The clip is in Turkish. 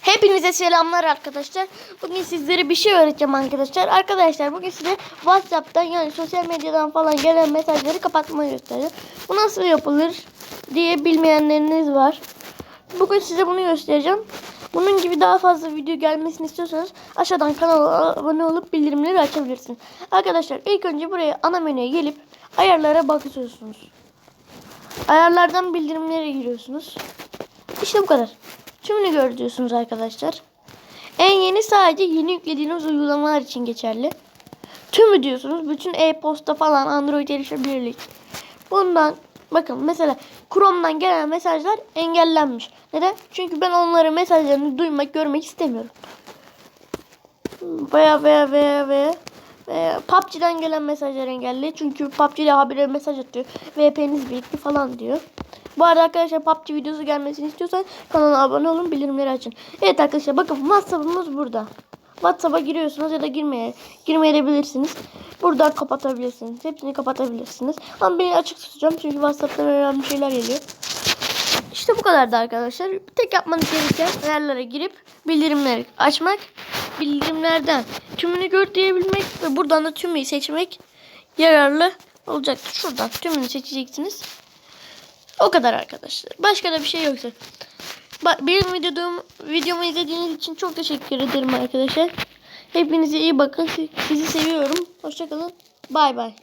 Hepinize selamlar arkadaşlar. Bugün sizlere bir şey öğreteceğim arkadaşlar. Arkadaşlar bugün size WhatsApp'tan yani sosyal medyadan falan gelen mesajları kapatmayı göstereceğim. Bu nasıl yapılır diye bilmeyenleriniz var. Bugün size bunu göstereceğim. Bunun gibi daha fazla video gelmesini istiyorsanız aşağıdan kanala abone olup bildirimleri açabilirsiniz. Arkadaşlar ilk önce buraya ana menüye gelip ayarlara bakıyorsunuz. Ayarlardan bildirimlere giriyorsunuz. İşte bu kadar. Tümünü gör diyorsunuz arkadaşlar. En yeni sadece yeni yüklediğiniz uygulamalar için geçerli. Tümü diyorsunuz. Bütün e-posta falan Android erişebilirlik. Bundan bakın mesela Chrome'dan gelen mesajlar engellenmiş. Neden? Çünkü ben onların mesajlarını duymak, görmek istemiyorum. Veya veya veya veya veya PUBG'den gelen mesajlar engelli. Çünkü PUBG'de habire mesaj atıyor. VPN'iniz birikti falan diyor. Bu arada arkadaşlar PUBG videosu gelmesini istiyorsan kanala abone olun bildirimleri açın. Evet arkadaşlar bakın WhatsApp'ımız burada. WhatsApp'a giriyorsunuz ya da girmeye girmeyebilirsiniz. Buradan kapatabilirsiniz. Hepsini kapatabilirsiniz. Ama beni açık tutacağım çünkü WhatsApp'tan önemli şeyler geliyor. İşte bu kadardı arkadaşlar. Tek yapmanız gereken ayarlara girip bildirimleri açmak, bildirimlerden tümünü gör diyebilmek ve buradan da tümü seçmek yararlı olacaktır. Şuradan tümünü seçeceksiniz. O kadar arkadaşlar. Başka da bir şey yoksa. Bak benim videomu, videomu izlediğiniz için çok teşekkür ederim arkadaşlar. Hepinize iyi bakın. Sizi seviyorum. Hoşçakalın. Bay bay.